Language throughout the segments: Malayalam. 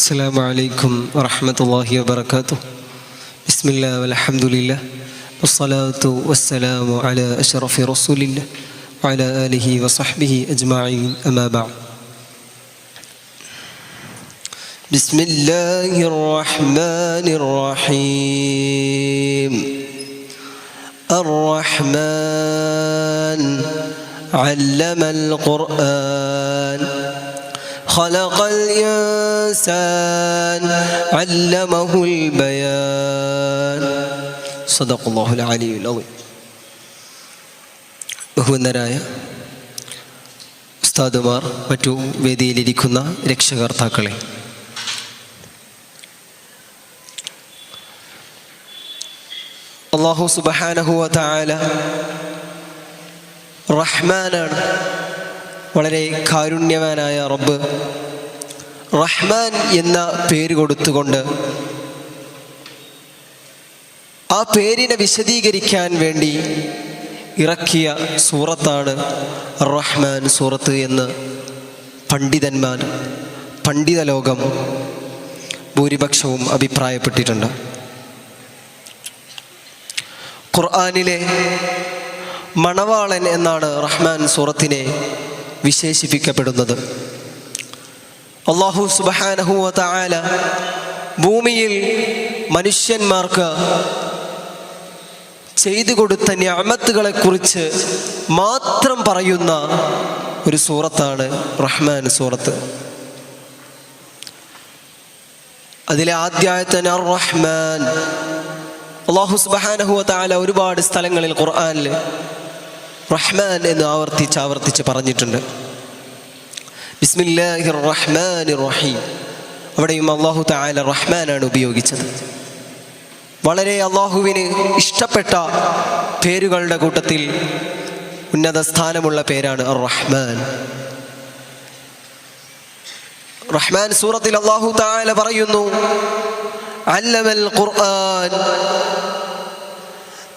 السلام عليكم ورحمة الله وبركاته. بسم الله والحمد لله والصلاة والسلام على أشرف رسول الله وعلى آله وصحبه أجمعين. أما بعد. بسم الله الرحمن الرحيم. الرحمن علم القرآن. خلق الإنسان علمه البيان صدق الله العلي العظيم ബഹുവന്നരായ ഉസ്താദുമാർ മറ്റു വേദിയിലിരിക്കുന്ന രക്ഷകർത്താക്കളെ അള്ളാഹു സുബഹാനഹുവ താല റഹ്മാനാണ് വളരെ കാരുണ്യവാനായ റബ്ബ്. റഹ്മാൻ എന്ന പേര് കൊടുത്തുകൊണ്ട് ആ പേരിനെ വിശദീകരിക്കാൻ വേണ്ടി ഇറക്കിയ സൂറത്താണ് റഹ്മാൻ സൂറത്ത് എന്ന് പണ്ഡിതന്മാർ പണ്ഡിത ലോകം ഭൂരിപക്ഷവും അഭിപ്രായപ്പെട്ടിട്ടുണ്ട്. ഖുർആാനിലെ മണവാളൻ എന്നാണ് റഹ്മാൻ സൂറത്തിനെ വിശേഷിപ്പിക്കപ്പെടുന്നത്. അള്ളാഹു സുബഹാനഹുവ താല ഭൂമിയിൽ മനുഷ്യന്മാർക്ക് ചെയ്തു കൊടുത്ത ഞാമത്തുകളെ കുറിച്ച് മാത്രം പറയുന്ന ഒരു സൂറത്താണ് റഹ്മാൻ സൂറത്ത്. അതിലെ ആദ്യായത്തൻ അർ റഹ്മാൻ അള്ളാഹു സുബഹാനഹുവ ഒരുപാട് സ്ഥലങ്ങളിൽ ഖുർആാനിൽ റഹ്മാൻ എന്ന് ആവർത്തിച്ച് ആവർത്തിച്ച് പറഞ്ഞിട്ടുണ്ട്. ബിസ്മില്ലാഹിർ റഹ്മാൻ റഹീം അവിടെയും അള്ളാഹു താല റഹ്മാനാണ് ഉപയോഗിച്ചത്. വളരെ അള്ളാഹുവിന് ഇഷ്ടപ്പെട്ട പേരുകളുടെ കൂട്ടത്തിൽ ഉന്നത സ്ഥാനമുള്ള പേരാണ് റഹ്മാൻ റഹ്മാൻ സൂറത്തിൽ അള്ളാഹു താല പറയുന്നു അല്ലമൽ ഖുർആൻ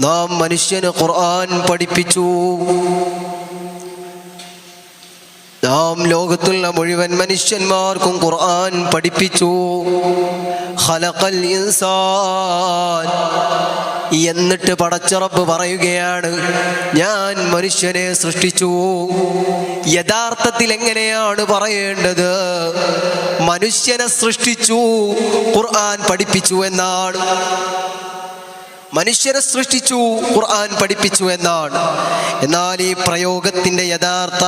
നാം മനുഷ്യന് ഖുർആൻ പഠിപ്പിച്ചു. നാം ലോകത്തുള്ള മുഴുവൻ മനുഷ്യന്മാർക്കും ഖുർആൻ പഠിപ്പിച്ചു. ഖലഖൽ ഇൻസാൻ. എന്നിട്ട് പടച്ചറപ്പ് പറയുകയാണ് ഞാൻ മനുഷ്യനെ സൃഷ്ടിച്ചു. യഥാർത്ഥത്തിൽ എങ്ങനെയാണ് പറയേണ്ടത്? മനുഷ്യനെ സൃഷ്ടിച്ചു ഖുർആൻ പഠിപ്പിച്ചു എന്നാണ്. മനുഷ്യരെ സൃഷ്ടിച്ചു ഖുർആൻ പഠിപ്പിച്ചു എന്നാണ്. എന്നാൽ ഈ പ്രയോഗത്തിന്റെ യഥാർത്ഥ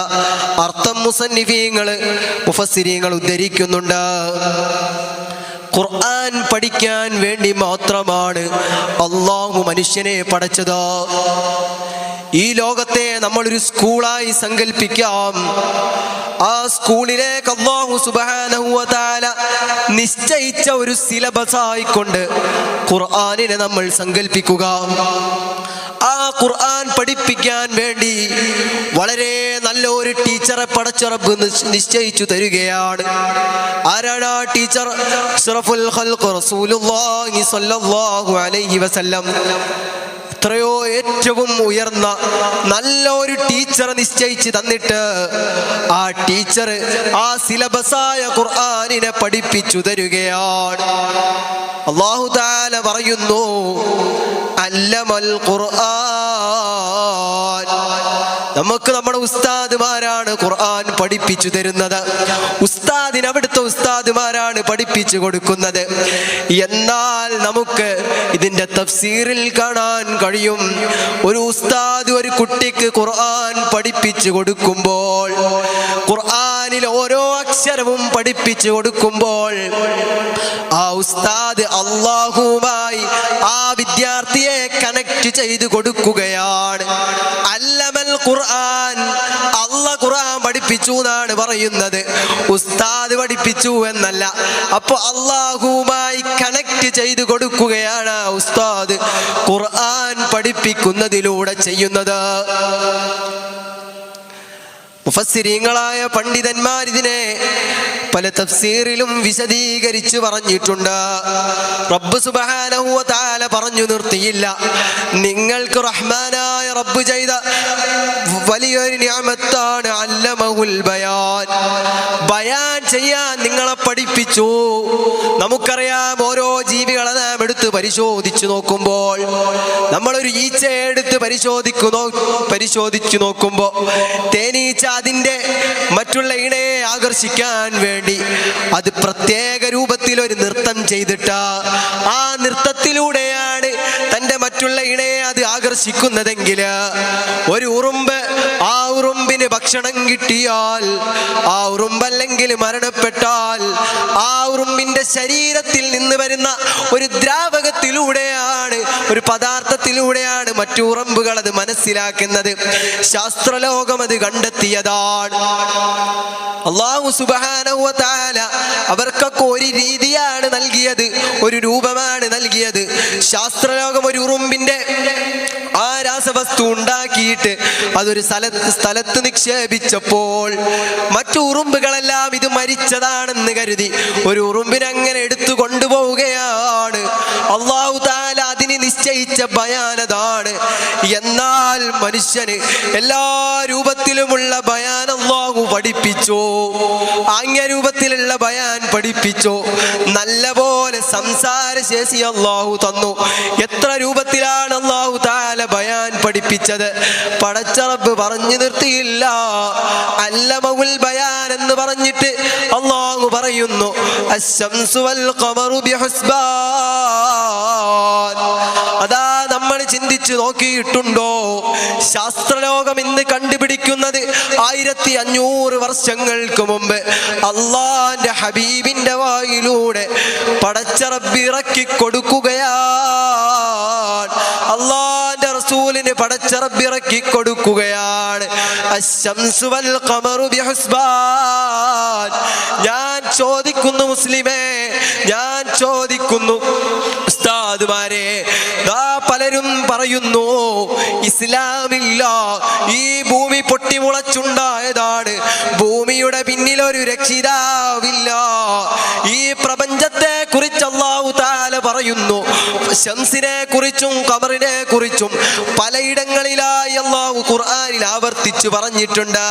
അർത്ഥം മുസന്നിഫീങ്ങൾ മുഫസ്സിരീങ്ങൾ ഉദ്ധരിക്കുന്നുണ്ട്. ഖുർആൻ പഠിക്കാൻ വേണ്ടി മാത്രമാണ് അള്ളാഹു മനുഷ്യനെ പഠിച്ചത് ഈ ലോകത്തെ നമ്മളൊരു സ്കൂളായി സങ്കല്പിക്കാം ആ സ്കൂളിലേക്ക് അള്ളാഹു സുബാനഹുവതാല നിശ്ചയിച്ച ഒരു സിലബസ് ആയിക്കൊണ്ട് ഖുർആാനിനെ നമ്മൾ സങ്കല്പിക്കുക ആ ഖുർആൻ പഠിപ്പിക്കാൻ വേണ്ടി വളരെ നല്ല ഒരു ടീച്ചറെ പടച്ചുറപ്പ് നിശ്ചയിച്ചു തരികയാണ്. ആരാണ് ആ ടീച്ചർ? അലൈഹി വസല്ലം. എത്രയോ ഏറ്റവും ഉയർന്ന നല്ല ഒരു ടീച്ചറെ നിശ്ചയിച്ച് തന്നിട്ട് ആ ടീച്ചർ ആ സിലബസായ ഖുർആാനിനെ പഠിപ്പിച്ചു തരികയാണ്. അള്ളാഹു താല പറയുന്നു അല്ലമൽ ഖുർആൻ നമുക്ക് നമ്മുടെ ഉസ്താദുമാരാണ് ഖുർആൻ പഠിപ്പിച്ചു തരുന്നത്. ഉസ്താദിന് അവിടുത്തെ ഉസ്താദുമാരാണ് പഠിപ്പിച്ചു കൊടുക്കുന്നത്. എന്നാൽ നമുക്ക് ഇതിന്റെ തഫ്സീറിൽ കാണാൻ കഴിയും. ഒരു ഉസ്താദ് ഒരു കുട്ടിക്ക് ഖുർആൻ പഠിപ്പിച്ചു കൊടുക്കുമ്പോൾ ഖുർആനിൽ ഓരോ അക്ഷരവും പഠിപ്പിച്ചു കൊടുക്കുമ്പോൾ ആ ഉസ്താദ് അള്ളാഹുമായി ആ വിദ്യാർത്ഥിയെ കണക്ട് ചെയ്തു കൊടുക്കുകയാണ്. ഖുർആൻ. അല്ല ഖുർആൻ പഠിപ്പിച്ചു എന്നാണ് പറയുന്നത്. ഉസ്താദ് പഠിപ്പിച്ചു എന്നല്ല. അപ്പൊ അള്ളാഹുമായി കണക്ട് ചെയ്തു കൊടുക്കുകയാണ് ഉസ്താദ്. ഖുർആൻ പഠിപ്പിക്കുന്നതിലൂടെ ചെയ്യുന്നത്. മുഫസ്സിരീങ്ങളായ പണ്ഡിതന്മാർ ഇതിനെ പല തഫ്സീറിലും വിശദീകരിച്ചു പറഞ്ഞിട്ടുണ്ട്. റബ്ബ് സുബ്ഹാനഹു വതആല പറഞ്ഞു നിർത്തിയില്ല. നിങ്ങൾക്ക് റഹ്മാനായ റബ്ബ് ചെയ്ത വലിയൊരു നിഅമത്താണ് അല്ലമഹുൽ ബയാൻ. ബയാൻ ചെയ്യാൻ നിങ്ങളെ പഠിപ്പിച്ചു. നമുക്കറിയാം ഓരോ ജീവികളെ നാം എടുത്ത് പരിശോധിച്ചു നോക്കുമ്പോൾ നമ്മളൊരു ഈച്ചയെ എടുത്ത് പരിശോധിക്കുന്നു പരിശോധിച്ചു നോക്കുമ്പോൾ തേനീച്ച അതിന്റെ മറ്റുള്ള ഇണയെ ആകർഷിക്കാൻ വേണ്ടി അത് പ്രത്യേക രൂപത്തിൽ ഒരു നൃത്തം ചെയ്തിട്ട ആ നൃത്തത്തിലൂടെയാണ് തന്റെ മറ്റുള്ള ഇണയെ അത് ആകർഷിക്കുന്നതെങ്കിൽ ഒരു ഉറുമ്പ് ഭക്ഷണം കിട്ടിയാൽ ആ ഉറുമ്പല്ലെങ്കിൽ മരണപ്പെട്ടാൽ ആ ഉറുമ്പിന്റെ ശരീരത്തിൽ നിന്ന് വരുന്ന ഒരു ദ്രാവകത്തിലൂടെയാണ് ഒരു പദാർത്ഥത്തിലൂടെയാണ് മറ്റു ഉറമ്പുകൾ അത് മനസ്സിലാക്കുന്നത്. ശാസ്ത്രലോകം അത് കണ്ടെത്തിയതാണ്. അള്ളാഹു സുബാനവ അവർക്കൊക്കെ ഒരു രീതിയാണ് നൽകിയത് ഒരു രൂപമാണ് നൽകിയത്. ശാസ്ത്രലോകം ഒരു ഉറുമ്പിന്റെ ആ രാസവസ്തു ഉണ്ടാക്കിയിട്ട് അതൊരു സ്ഥലത്ത് സ്ഥലത്ത് നിക്ഷേപിച്ചപ്പോൾ മറ്റു ഉറുമ്പുകളെല്ലാം ഇത് മരിച്ചതാണെന്ന് കരുതി. ഒരു ഉറുമ്പിനങ്ങനെ എടുത്തു കൊണ്ടുപോവുകയാണ്. അള്ളാഹു താല അതിന് നിശ്ചയിച്ച ഭയാനതാണ് എന്നാൽ മനുഷ്യന് എല്ലാ രൂപത്തിലുമുള്ള ഭയാൻ അള്ളാഹു പഠിപ്പിച്ചു. രൂപത്തിലുള്ള ബയാൻ പഠിപ്പിച്ചു. നല്ല പോലെ സംസാര ശേഷി അള്ളാഹു തന്നു. എത്ര രൂപത്തിലാണ് അള്ളാഹു താല ബയാൻ പഠിപ്പിച്ചത്? പടച്ചറബ് പറഞ്ഞു നിർത്തിയില്ല. അല്ലമഉൽ ബയാൻ എന്ന് പറഞ്ഞിട്ട് അള്ളാഹു പറയുന്നു. അതാ ചിന്തിച്ചു നോക്കിയിട്ടുണ്ടോ? ശാസ്ത്രലോകം ഇന്ന് കണ്ടുപിടിക്കുന്നത് ആയിരത്തി അഞ്ഞൂറ് വർഷങ്ങൾക്ക് മുമ്പ് അള്ളാന്റെ ഹബീബിന്റെ വായിലൂടെ പടച്ചറബിറക്കി കൊടുക്കുകയാണ്. അള്ളാന്റെ റസൂലിന് പടച്ചറബിറക്കി കൊടുക്കുകയാണ്. ഞാൻ ചോദിക്കുന്നു മുസ്ലിമേ ഞാൻ ചോദിക്കുന്നു ഉസ്താദുമാരെ പലരും പറയുന്നു ഇസ്ലാമില്ല ഈ ഭൂമി പൊട്ടിമുളച്ചുണ്ടായതാണ്. ഭൂമിയുടെ പിന്നിൽ ഒരു രക്ഷിതാവില്ല. ഈ പ്രപഞ്ചത്തെ കുറിച്ച് താല പറയുന്നു ശംസിനെ കുറിച്ചും കബറിനെ കുറിച്ചും പലയിടങ്ങളിലായി അള്ളാഹു ഖുർആാനിൽ ആവർത്തിച്ചു പറഞ്ഞിട്ടുണ്ട്.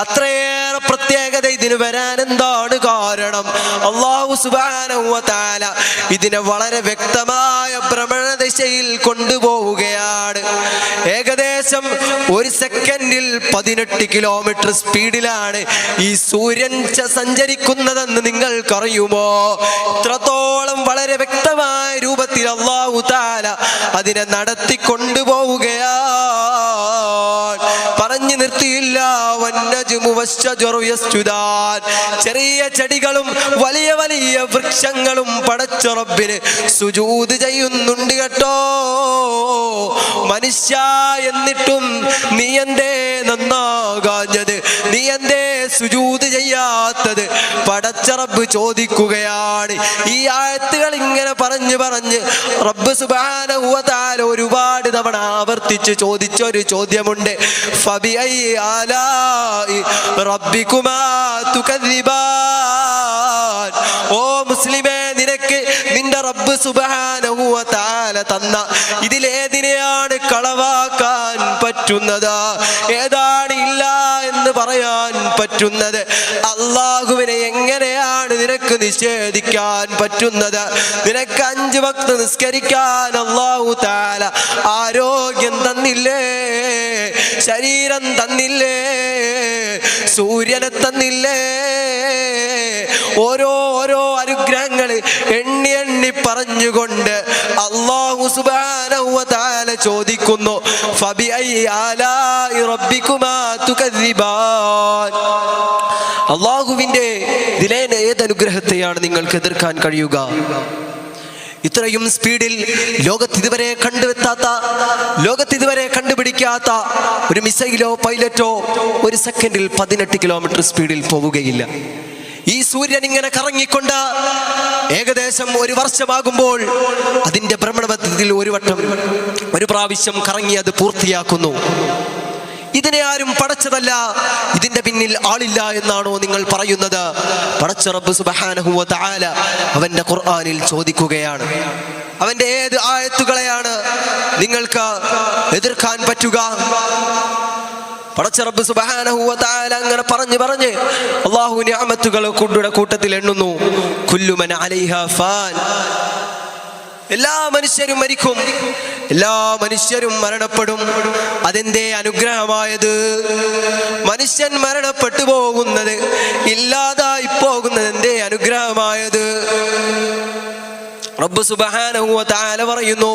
അത്രയേറെ പ്രത്യേകത ഇതിന് വരാൻ എന്താണ് കാരണം? അള്ളാഹു സുബാനവ താല ഇതിനെ വളരെ വ്യക്തമായ ഭ്രമണദിശയിൽ കൊണ്ടുപോവുകയാണ്. ഏകദേശം ഒരു സെക്കൻഡിൽ പതിനെട്ട് കിലോമീറ്റർ സ്പീഡിലാണ് ഈ സൂര്യൻ സഞ്ചരിക്കുന്നതെന്ന് നിങ്ങൾക്കറിയുമോ? ഇത്രത്തോളം വളരെ വ്യക്തമായ രൂപത്തിൽ താല അതിനെ നടത്തി കൊണ്ടുപോവുകയാ പറഞ്ഞു നിർത്തിയില്ല. ചെറിയ ചെടികളും വലിയ വലിയ വൃക്ഷങ്ങളും പടച്ചുറപ്പിന് സുജൂത് ചെയ്യുന്നുണ്ട് കേട്ടോ. മനുഷ്യ എന്നിട്ടും നീ എന്തേ നന്നാകാഞ്ഞത്? നീ എന്തേ സുജൂത് ചെയ്യാത്തത് പടച്ചറബ് ചോദിക്കുകയാണ് ഈ ആയത്തുകൾ ഇങ്ങനെ പറഞ്ഞു പറഞ്ഞ് റബ്ബ് സുബാന ഒരുപാട് തവണ ആവർത്തിച്ച് ചോദിച്ച ഒരു ചോദ്യമുണ്ട്. ഓ മുസ്ലിമേ നിനക്ക് നിന്റെ റബ്ബ് സുബ്ഹാനഹു വ തആല തന്ന ഇതിലേതിനെയാണ് കളവാക്കാൻ പറ്റുന്നത്? ഏതാണ് ഇല്ല എന്ന് പറയാൻ പറ്റുന്നത്? അള്ളാഹുവിനെ എങ്ങനെയാണ് നിനക്ക് നിഷേധിക്കാൻ പറ്റുന്നത്? നിനക്ക് അഞ്ച് ഭക്ത് നിസ്കരിക്കാൻ അള്ളാഹു താല ആരോഗ്യം തന്നില്ലേ? ശരീരം തന്നില്ലേ? സൂര്യനെ തന്നില്ലേ? ഓരോ ഓരോ അനുഗ്രഹങ്ങൾ എണ്ണി എണ്ണി പറഞ്ഞുകൊണ്ട് അള്ളാഹു തആല ചോദിക്കുന്നു ദിലേന തുകദ്ദിബാൻ? അള്ളാഹുവിന്റെ ഇതിലേന ഏത് അനുഗ്രഹത്തെയാണ് നിങ്ങൾക്ക് എതിർക്കാൻ കഴിയുക? ഇത്രയും സ്പീഡിൽ ലോകത്ത് ഇതുവരെ കണ്ടുവെത്താത്ത ലോകത്ത് ഇതുവരെ കണ്ടുപിടിക്കാത്ത ഒരു മിസൈലോ പൈലറ്റോ ഒരു സെക്കൻഡിൽ പതിനെട്ട് കിലോമീറ്റർ സ്പീഡിൽ പോവുകയില്ല. സൂര്യൻ ഇങ്ങനെ കറങ്ങിക്കൊണ്ട് ഏകദേശം ഒരു വർഷമാകുമ്പോൾ അതിന്റെ ഭ്രമണപഥത്തിൽ ഒരു വട്ടം ഒരു പ്രാവശ്യം കറങ്ങി അത് പൂർത്തിയാക്കുന്നു. ഇതിനെ ആരും പടച്ചതല്ല ഇതിന്റെ പിന്നിൽ ആളില്ല എന്നാണോ നിങ്ങൾ പറയുന്നത്. പടച്ച റബ്ബ് സുബ്ഹാനഹു വ തആല അവന്റെ ഖുർആനിൽ ചോദിക്കുകയാണ്. അവന്റെ ഏത് ആയത്തുകളെയാണ് നിങ്ങൾക്ക് എതിർക്കാൻ പറ്റുക? പടച്ചറബ് സുബഹാനഹുവ തആല അങ്ങനെ പറഞ്ഞു പറഞ്ഞ് അള്ളാഹു ഞാമത്തുകൾ കൂട്ടുടെ കൂട്ടത്തിൽ എണ്ണുന്നു. കുല്ലുമൻ അലൈഹ ഫാൻ. എല്ലാ മനുഷ്യരും മരിക്കും. എല്ലാ മനുഷ്യരും മരണപ്പെടും. അതെന്തേ അനുഗ്രഹമായത്? മനുഷ്യൻ മരണപ്പെട്ടു പോകുന്നത് ഇല്ലാതായി പോകുന്നത് എന്തേ അനുഗ്രഹമായത്? റബ്ബ് പറയുന്നു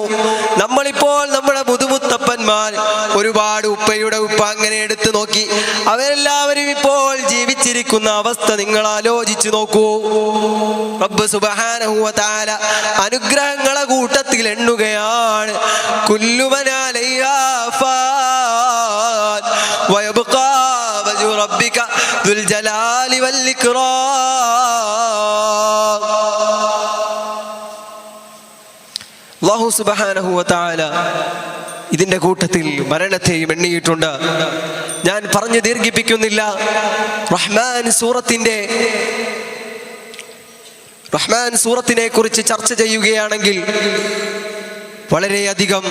നമ്മളിപ്പോൾ നമ്മുടെ മുതുമുത്തപ്പന്മാർ ഒരുപാട് ഉപ്പയുടെ ഉപ്പ അങ്ങനെ എടുത്തു നോക്കി. അവരെല്ലാവരും ഇപ്പോൾ ജീവിച്ചിരിക്കുന്ന അവസ്ഥ നിങ്ങൾ ആലോചിച്ചു നോക്കൂ. റബ്ബ് സുബ്ഹാനഹു താല അനുഗ്രഹങ്ങളെ കൂട്ടത്തിൽ എണ്ണുകയാണ്. റബ്ബിക ദുൽ ജലാലി വൽ അള്ളാഹു സുബഹാനഹു വതആല ഇതിന്റെ കൂട്ടത്തിൽ മരണത്തെയും എണ്ണിയിട്ടുണ്ട്. ഞാൻ പറഞ്ഞു ദീർഘിപ്പിക്കുന്നില്ല. റഹ്മാൻ സൂറത്തിന്റെ റഹ്മാൻ സൂറത്തിനെ കുറിച്ച് ചർച്ച ചെയ്യുകയാണെങ്കിൽ വളരെയധികം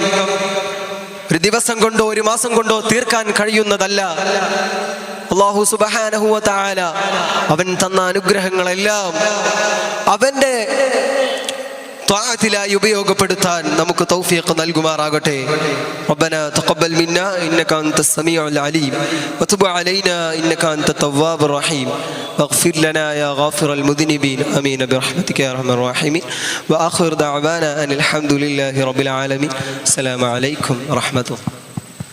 ഒരു ദിവസം കൊണ്ടോ ഒരു മാസം കൊണ്ടോ തീർക്കാൻ കഴിയുന്നതല്ല. അള്ളാഹു സുബഹാനഹു വതആല അവൻ തന്ന അനുഗ്രഹങ്ങളെല്ലാം അവന്റെ ത്വാഅത്തിലായി ഉപയോഗപ്പെടുത്താൻ നമുക്ക് തൗഫീഖ് നൽകുമാറാകട്ടെ ربنا تقبل منا انك انت السميع العليم وتب علينا انك انت التواب الرحيم واغفر لنا يا غافر المذنبين امين برحمتك يا ارحم الراحمين واخر دعوانا ان الحمد لله رب العالمين السلام عليكم ورحمه الله